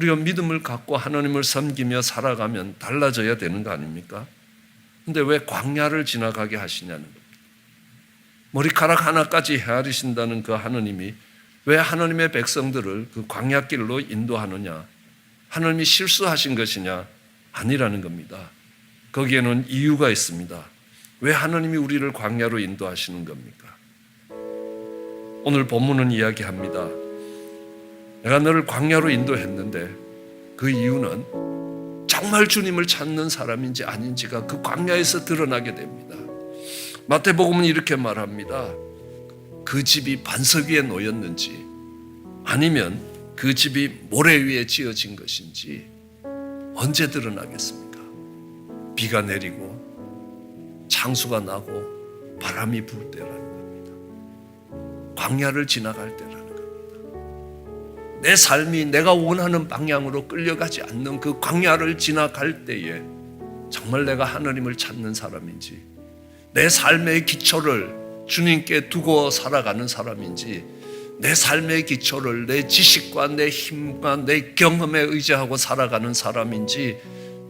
우리가 믿음을 갖고 하나님을 섬기며 살아가면 달라져야 되는 거 아닙니까? 근데 왜 광야를 지나가게 하시냐는 겁니다. 머리카락 하나까지 헤아리신다는 그 하나님이 왜 하나님의 백성들을 그 광야길로 인도하느냐? 하나님이 실수하신 것이냐? 아니라는 겁니다. 거기에는 이유가 있습니다. 왜 하나님이 우리를 광야로 인도하시는 겁니까? 오늘 본문은 이야기합니다. 내가 너를 광야로 인도했는데 그 이유는 정말 주님을 찾는 사람인지 아닌지가 그 광야에서 드러나게 됩니다. 마태복음은 이렇게 말합니다. 그 집이 반석 위에 놓였는지 아니면 그 집이 모래 위에 지어진 것인지 언제 드러나겠습니까? 비가 내리고 창수가 나고 바람이 불 때라는 겁니다. 광야를 지나갈 때라는. 내 삶이 내가 원하는 방향으로 끌려가지 않는 그 광야를 지나갈 때에 정말 내가 하나님을 찾는 사람인지 내 삶의 기초를 주님께 두고 살아가는 사람인지 내 삶의 기초를 내 지식과 내 힘과 내 경험에 의지하고 살아가는 사람인지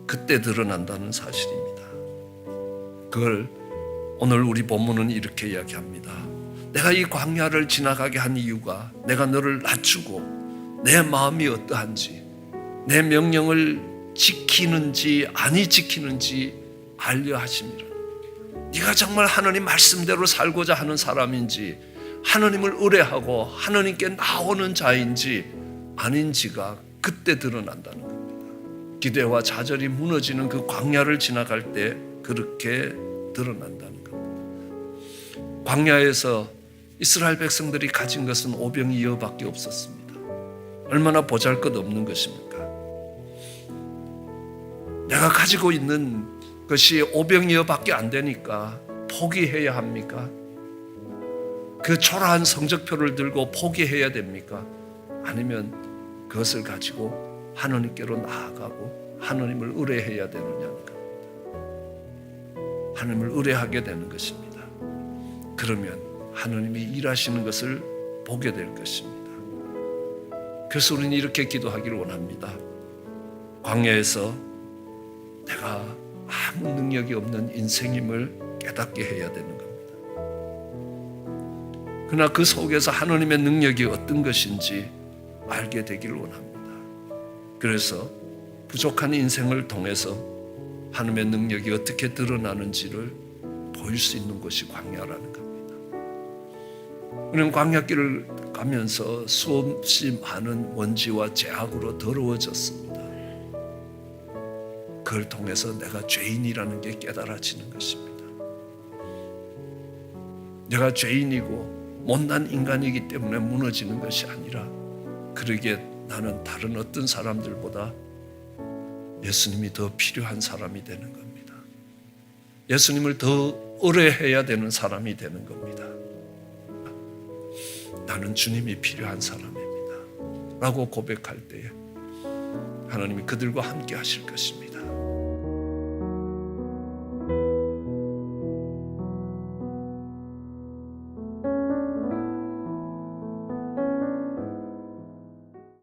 그때 드러난다는 사실입니다. 그걸 오늘 우리 본문은 이렇게 이야기합니다. 내가 이 광야를 지나가게 한 이유가 내가 너를 낮추고 내 마음이 어떠한지 내 명령을 지키는지 아니 지키는지 알려 하심이라. 네가 정말 하나님 말씀대로 살고자 하는 사람인지 하나님을 의뢰하고 하나님께 나오는 자인지 아닌지가 그때 드러난다는 겁니다. 기대와 좌절이 무너지는 그 광야를 지나갈 때 그렇게 드러난다는 겁니다. 광야에서 이스라엘 백성들이 가진 것은 오병이어밖에 없었습니다. 얼마나 보잘 것 없는 것입니까? 내가 가지고 있는 것이 오병이어밖에 안 되니까 포기해야 합니까? 그 초라한 성적표를 들고 포기해야 됩니까? 아니면 그것을 가지고 하나님께로 나아가고 하나님을 의뢰해야 되느냐는 겁니다. 하나님을 의뢰하게 되는 것입니다. 그러면 하나님이 일하시는 것을 보게 될 것입니다. 그래서 우리는 이렇게 기도하기를 원합니다. 광야에서 내가 아무 능력이 없는 인생임을 깨닫게 해야 되는 겁니다. 그러나 그 속에서 하나님의 능력이 어떤 것인지 알게 되기를 원합니다. 그래서 부족한 인생을 통해서 하나님의 능력이 어떻게 드러나는지를 보일 수 있는 것이 광야라는 겁니다. 우리는 광야길을 가면서 수없이 많은 먼지와 제약으로 더러워졌습니다. 그걸 통해서 내가 죄인이라는 게 깨달아지는 것입니다. 내가 죄인이고 못난 인간이기 때문에 무너지는 것이 아니라 그러기에 나는 다른 어떤 사람들보다 예수님이 더 필요한 사람이 되는 겁니다. 예수님을 더 의뢰해야 되는 사람이 되는 겁니다. 나는 주님이 필요한 사람입니다. 라고 고백할 때에 하나님이 그들과 함께 하실 것입니다.